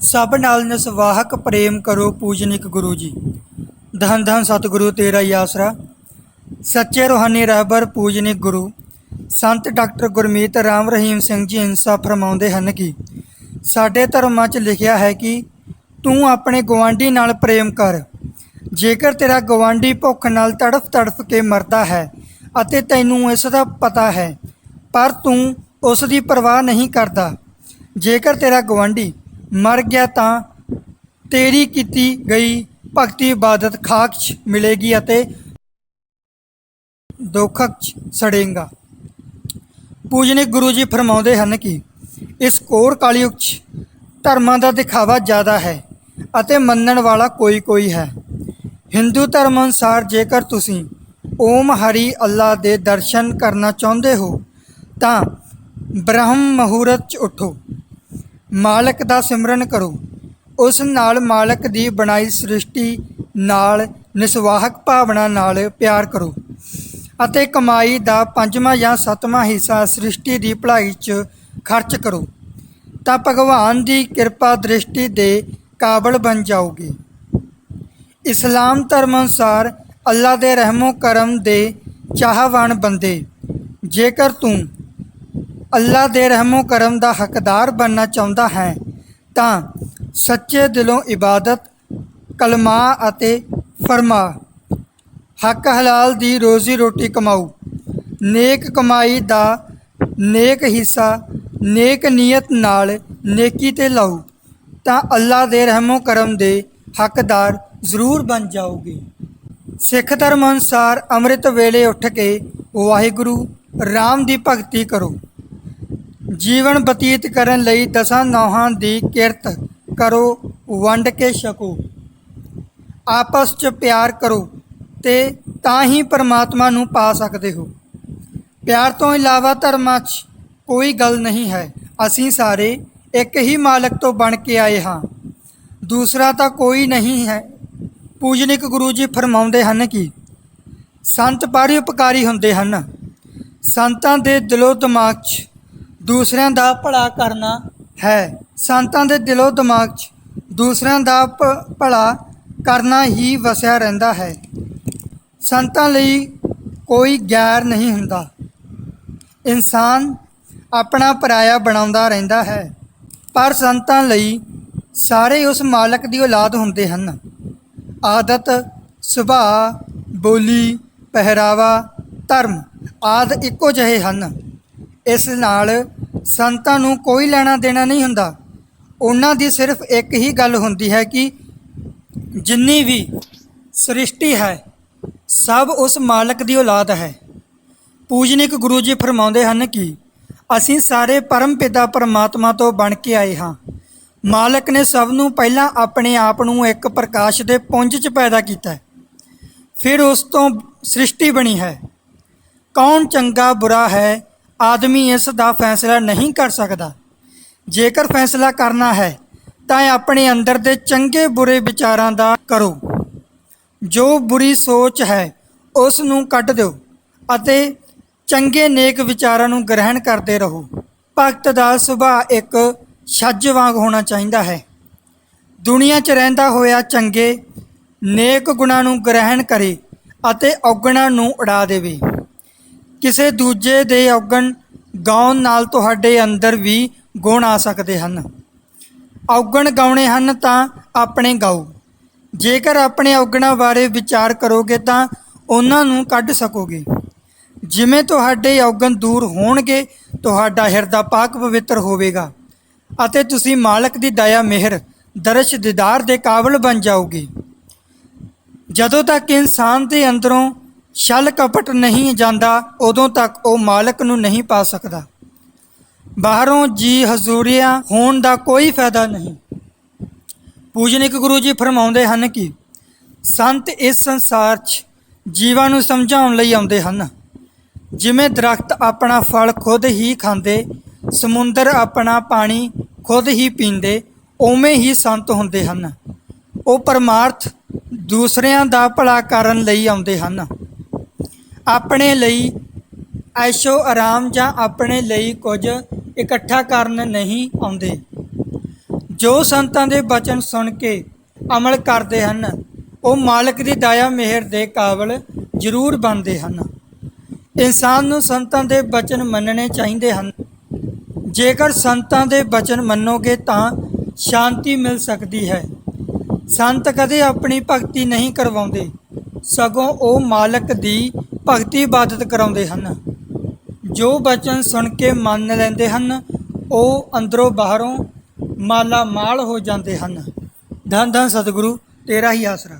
ਸਭ ਨਾਲ ਨਿਸਵਾਹਕ ਪ੍ਰੇਮ ਕਰੋ ਪੂਜਨਿਕ ਗੁਰੂ ਜੀ ਧੰਨ ਧੰਨ ਸਤਿਗੁਰੂ ਤੇਰਾ ਹੀ ਆਸਰਾ। ਸੱਚੇ ਰੋਹਾਨੀ ਰਹਿਬਰ ਪੂਜਨਿਕ ਗੁਰੂ। ਸੰਤ ਡਾਕਟਰ ਗੁਰਮੀਤ ਰਾਮ ਰਹੀਮ ਸਿੰਘ ਜੀ ਇੰਸਾ ਫਰਮਾਉਂਦੇ ਹਨ ਕਿ ਸਾਡੇ ਧਰਮਾਂ 'ਚ ਲਿਖਿਆ ਹੈ ਕਿ ਤੂੰ ਆਪਣੇ ਗਵਾਂਢੀ ਨਾਲ ਪ੍ਰੇਮ ਕਰ। ਜੇਕਰ ਤੇਰਾ ਗਵਾਂਢੀ ਭੁੱਖ ਨਾਲ ਤੜਫ ਤੜਫ ਕੇ ਮਰਦਾ ਹੈ ਅਤੇ ਤੈਨੂੰ ਇਸ ਦਾ ਪਤਾ ਹੈ, ਪਰ ਤੂੰ ਉਸ ਦੀ ਪਰਵਾਹ ਨਹੀਂ ਕਰਦਾ। ਜੇਕਰ ਤੇਰਾ ਗਵਾਂਢੀ ਮਰ ਗਿਆ ਤਾਂ ਤੇਰੀ ਕੀਤੀ ਗਈ ਭਗਤੀ ਇਬਾਦਤ ਖਾਕ 'ਚ ਮਿਲੇਗੀ ਅਤੇ ਦੁੱਖਕ 'ਚ ਸੜੇਗਾ। ਪੂਜਨਿਕ ਗੁਰੂ ਜੀ ਫਰਮਾਉਂਦੇ ਹਨ ਕਿ ਇਸ ਕੋਰ ਕਲਯੁਗ 'ਚ ਧਰਮਾਂ ਦਾ ਦਿਖਾਵਾ ਜ਼ਿਆਦਾ ਹੈ ਅਤੇ ਮੰਨਣ ਵਾਲਾ ਕੋਈ ਕੋਈ ਹੈ। ਹਿੰਦੂ ਧਰਮ ਅਨੁਸਾਰ ਜੇਕਰ ਤੁਸੀਂ ਓਮ ਹਰੀ ਅੱਲਾ ਦੇ ਦਰਸ਼ਨ ਕਰਨਾ ਚਾਹੁੰਦੇ ਹੋ ਤਾਂ ਬ੍ਰਹਮ ਮਹੂਰਤ 'ਚ ਉਠੋ। ਮਾਲਕ ਦਾ ਸਿਮਰਨ ਕਰੋ। ਉਸ ਨਾਲ ਮਾਲਕ ਦੀ ਬਣਾਈ ਸ੍ਰਿਸ਼ਟੀ ਨਾਲ ਨਿਸਵਾਹਕ ਭਾਵਨਾ ਨਾਲ ਪਿਆਰ ਕਰੋ ਅਤੇ ਕਮਾਈ ਦਾ ਪੰਜਵਾਂ ਜਾਂ ਸੱਤਵਾਂ ਹਿੱਸਾ ਸ੍ਰਿਸ਼ਟੀ ਦੀ ਭਲਾਈ 'ਚ ਖਰਚ ਕਰੋ। ਤਾਂ ਭਗਵਾਨ ਦੀ ਕਿਰਪਾ ਦ੍ਰਿਸ਼ਟੀ ਦੇ ਕਾਬਲ ਬਣ ਜਾਓਗੇ। ਇਸਲਾਮ ਧਰਮ ਅਨੁਸਾਰ ਅੱਲਾ ਦੇ ਰਹਿਮੋ ਕਰਮ ਦੇ ਚਾਹਵਾਨ ਬੰਦੇ, ਜੇਕਰ ਤੂੰ ਅੱਲਾ ਦੇ ਰਹਿਮੋ ਕਰਮ ਦਾ ਹੱਕਦਾਰ ਬਣਨਾ ਚਾਹੁੰਦਾ ਹੈ, ਤਾਂ ਸੱਚੇ ਦਿਲੋਂ ਇਬਾਦਤ, ਕਲਮਾ ਅਤੇ ਫਰਮਾ। ਹੱਕ ਹਲਾਲ ਦੀ ਰੋਜ਼ੀ ਰੋਟੀ ਕਮਾਓ। ਨੇਕ ਕਮਾਈ ਦਾ ਨੇਕ ਹਿੱਸਾ, ਨੇਕ ਨੀਅਤ ਨਾਲ ਨੇਕੀ ਤੇ ਲਾਓ, ਤਾਂ ਅੱਲਾ ਦੇ ਰਹਿਮੋ ਕਰਮ ਦੇ ਹੱਕਦਾਰ ਜ਼ਰੂਰ ਬਣ ਜਾਓਗੇ। ਸਿੱਖ ਧਰਮ ਅਨੁਸਾਰ ਅੰਮ੍ਰਿਤ ਵੇਲੇ ਉੱਠ ਕੇ ਵਾਹਿਗੁਰੂ ਰਾਮ ਦੀ ਭਗਤੀ ਕਰੋ। ਜੀਵਨ ਬਤੀਤ ਕਰਨ ਲਈ ਦਸਾਂ ਨੌਹਾਂ ਦੀ ਕਿਰਤ ਕਰੋ, ਵੰਡ ਕੇ ਛਕੋ। ਆਪਸ 'ਚ ਪਿਆਰ ਕਰੋ ਤੇ ਤਾਂ ਹੀ ਪਰਮਾਤਮਾ ਨੂੰ ਪਾ ਸਕਦੇ ਹੋ। ਪਿਆਰ ਤੋਂ ਇਲਾਵਾ ਧਰਮਾਂ 'ਚ ਕੋਈ ਗੱਲ ਨਹੀਂ ਹੈ। ਅਸੀਂ ਸਾਰੇ ਇੱਕ ਹੀ ਮਾਲਕ ਤੋਂ ਬਣ ਕੇ ਆਏ ਹਾਂ। ਦੂਸਰਾ ਤਾਂ ਕੋਈ ਨਹੀਂ ਹੈ। ਪੂਜਨਿਕ ਗੁਰੂ ਜੀ ਫਰਮਾਉਂਦੇ ਹਨ ਕਿ ਸੰਤ ਪਰਉਪਕਾਰੀ ਹੁੰਦੇ ਹਨ। ਸੰਤਾਂ ਦੇ ਦਿਲੋਂ ਦਿਮਾਗ 'ਚ ਦੂਸਰਿਆਂ ਦਾ ਭਲਾ ਕਰਨਾ ਹੈ। ਸੰਤਾਂ ਦੇ ਦਿਲੋਂ ਦਿਮਾਗ 'ਚ ਦੂਸਰਿਆਂ ਦਾ ਭਲਾ ਕਰਨਾ ਹੀ ਵਸਿਆ ਰਹਿੰਦਾ ਹੈ। ਸੰਤਾਂ ਲਈ ਕੋਈ ਗੈਰ ਨਹੀਂ ਹੁੰਦਾ। ਇਨਸਾਨ ਆਪਣਾ ਪਰਾਇਆ ਬਣਾਉਂਦਾ ਰਹਿੰਦਾ ਹੈ। ਪਰ ਸੰਤਾਂ ਲਈ ਸਾਰੇ ਉਸ ਮਾਲਕ ਦੀ ਔਲਾਦ ਹੁੰਦੇ ਹਨ। ਆਦਤ, ਸੁਭਾਅ, ਬੋਲੀ, ਪਹਿਰਾਵਾ, ਧਰਮ ਆਦ ਇੱਕੋ ਜਿਹੇ ਹਨ। ਇਸ ਨਾਲ ਸੰਤਾਂ ਨੂੰ ਕੋਈ ਲੈਣਾ ਦੇਣਾ ਨਹੀਂ ਹੁੰਦਾ। ਉਹਨਾਂ ਦੀ ਸਿਰਫ ਇੱਕ ਹੀ ਗੱਲ ਹੁੰਦੀ ਹੈ ਕਿ ਜਿੰਨੀ ਵੀ ਸ੍ਰਿਸ਼ਟੀ ਹੈ, ਸਭ ਉਸ ਮਾਲਕ ਦੀ ਔਲਾਦ ਹੈ। ਪੂਜਨਿਕ ਗੁਰੂ ਜੀ ਫਰਮਾਉਂਦੇ ਹਨ ਕਿ ਅਸੀਂ ਸਾਰੇ ਪਰਮ ਪਿਤਾ ਪਰਮਾਤਮਾ ਤੋਂ ਬਣ ਕੇ ਆਏ ਹਾਂ। ਮਾਲਕ ਨੇ ਸਭ ਨੂੰ ਪਹਿਲਾਂ ਆਪਣੇ ਆਪ ਨੂੰ ਇੱਕ ਪ੍ਰਕਾਸ਼ ਦੇ ਪੁੰਜ 'ਚ ਪੈਦਾ ਕੀਤਾ ਫਿਰ ਉਸ ਤੋਂ ਸ੍ਰਿਸ਼ਟੀ ਬਣੀ ਹੈ। ਕੌਣ ਚੰਗਾ, ਬੁਰਾ ਹੈ ਆਦਮੀ ਇਸ ਦਾ ਫੈਸਲਾ ਨਹੀਂ ਕਰ ਸਕਦਾ। ਜੇਕਰ ਫੈਸਲਾ ਕਰਨਾ ਹੈ, ਤਾਂ ਆਪਣੇ ਅੰਦਰ ਦੇ ਚੰਗੇ ਬੁਰੇ ਵਿਚਾਰਾਂ ਦਾ ਕਰੋ। ਜੋ ਬੁਰੀ ਸੋਚ ਹੈ, ਉਸ ਨੂੰ ਕੱਢ ਦਿਓ ਅਤੇ ਚੰਗੇ ਨੇਕ ਵਿਚਾਰਾਂ ਨੂੰ ਗ੍ਰਹਿਣ ਕਰਦੇ ਰਹੋ। ਭਗਤ ਦਾ ਸੁਭਾਅ ਇੱਕ ਛੱਜ ਵਾਂਗ ਹੋਣਾ ਚਾਹੀਦਾ ਹੈ। ਦੁਨੀਆ 'ਚ ਰਹਿੰਦਾ ਹੋਇਆ ਚੰਗੇ ਨੇਕ ਗੁਣਾਂ ਨੂੰ ਗ੍ਰਹਿਣ ਕਰੇ ਅਤੇ ਔਗਣਾਂ ਨੂੰ ਉਡਾ ਦੇਵੇ। ਕਿਸੇ ਦੂਜੇ ਦੇ ਔਗਣ ਗਾਉਣ ਨਾਲ ਤੁਹਾਡੇ ਅੰਦਰ ਵੀ ਗੁਣ ਆ ਸਕਦੇ ਹਨ। ਔਗਣ ਗਾਉਣੇ ਹਨ ਤਾਂ ਆਪਣੇ ਗਾਓ। ਜੇਕਰ ਆਪਣੇ ਔਗਣਾਂ ਬਾਰੇ ਵਿਚਾਰ ਕਰੋਗੇ ਤਾਂ ਉਹਨਾਂ ਨੂੰ ਕੱਢ ਸਕੋਗੇ। ਜਿਵੇਂ ਤੁਹਾਡੇ ਔਗਣ ਦੂਰ ਹੋਣਗੇ, ਤੁਹਾਡਾ ਹਿਰਦਾ ਪਾਕ ਪਵਿੱਤਰ ਹੋਵੇਗਾ ਅਤੇ ਤੁਸੀਂ ਮਾਲਕ ਦੀ ਦਇਆ ਮਿਹਰ, ਦਰਸ਼ ਦੀਦਾਰ ਦੇ ਕਾਬਲ ਬਣ ਜਾਓਗੇ। ਜਦੋਂ ਤੱਕ ਇਨਸਾਨ ਦੇ ਅੰਦਰੋਂ ਛਲ ਕਪਟ ਨਹੀਂ ਜਾਂਦਾ, ਉਦੋਂ ਤੱਕ ਉਹ ਮਾਲਕ ਨੂੰ ਨਹੀਂ ਪਾ ਸਕਦਾ। ਬਾਹਰੋਂ ਜੀ ਹਜ਼ੂਰੀਆਂ ਹੋਣ ਦਾ ਕੋਈ ਫਾਇਦਾ ਨਹੀਂ। ਪੂਜਨਿਕ ਗੁਰੂ ਜੀ ਫਰਮਾਉਂਦੇ ਹਨ ਕਿ ਸੰਤ ਇਸ ਸੰਸਾਰ 'ਚ ਜੀਵਾਂ ਨੂੰ ਸਮਝਾਉਣ ਲਈ ਆਉਂਦੇ ਹਨ। ਜਿਵੇਂ ਦਰਖਤ ਆਪਣਾ ਫਲ ਖੁਦ ਹੀ ਖਾਂਦੇ, ਸਮੁੰਦਰ ਆਪਣਾ ਪਾਣੀ ਖੁਦ ਹੀ ਪੀਂਦੇ, ਉਵੇਂ ਹੀ ਸੰਤ ਹੁੰਦੇ ਹਨ। ਉਹ ਪਰਮਾਰਥ ਦੂਸਰਿਆਂ ਦਾ ਭਲਾ ਕਰਨ ਲਈ ਆਉਂਦੇ ਹਨ। ਆਪਣੇ ਲਈ ਐਸ਼ੋ ਆਰਾਮ ਜਾਂ ਆਪਣੇ ਲਈ ਕੁਝ ਇਕੱਠਾ ਕਰਨ ਨਹੀਂ ਆਉਂਦੇ। ਜੋ ਸੰਤਾਂ ਦੇ ਬਚਨ ਸੁਣ ਕੇ ਅਮਲ ਕਰਦੇ ਹਨ, ਉਹ ਮਾਲਕ ਦੀ ਦਇਆ ਮਿਹਰ ਦੇ ਕਾਬਲ ਜ਼ਰੂਰ ਬਣਦੇ ਹਨ। ਇਨਸਾਨ ਨੂੰ ਸੰਤਾਂ ਦੇ ਬਚਨ ਮੰਨਣੇ ਚਾਹੀਦੇ ਹਨ। ਜੇਕਰ ਸੰਤਾਂ ਦੇ ਬਚਨ ਮੰਨੋਗੇ ਤਾਂ ਸ਼ਾਂਤੀ ਮਿਲ ਸਕਦੀ ਹੈ। ਸੰਤ ਕਦੇ ਆਪਣੀ ਭਗਤੀ ਨਹੀਂ ਕਰਵਾਉਂਦੇ। ਸਗੋਂ ਉਹ ਮਾਲਕ ਦੀ ਭਗਤੀ ਇਬਾਦਤ ਕਰਾਉਂਦੇ ਹਨ। ਜੋ ਬਚਨ ਸੁਣ ਕੇ ਮੰਨ ਲੈਂਦੇ ਹਨ, ਉਹ ਅੰਦਰੋਂ ਬਾਹਰੋਂ ਮਾਲਾ ਮਾਲ ਹੋ ਜਾਂਦੇ ਹਨ। ਧੰਨ ਧੰਨ ਸਤਿਗੁਰੂ, ਤੇਰਾ ਹੀ ਆਸਰਾ।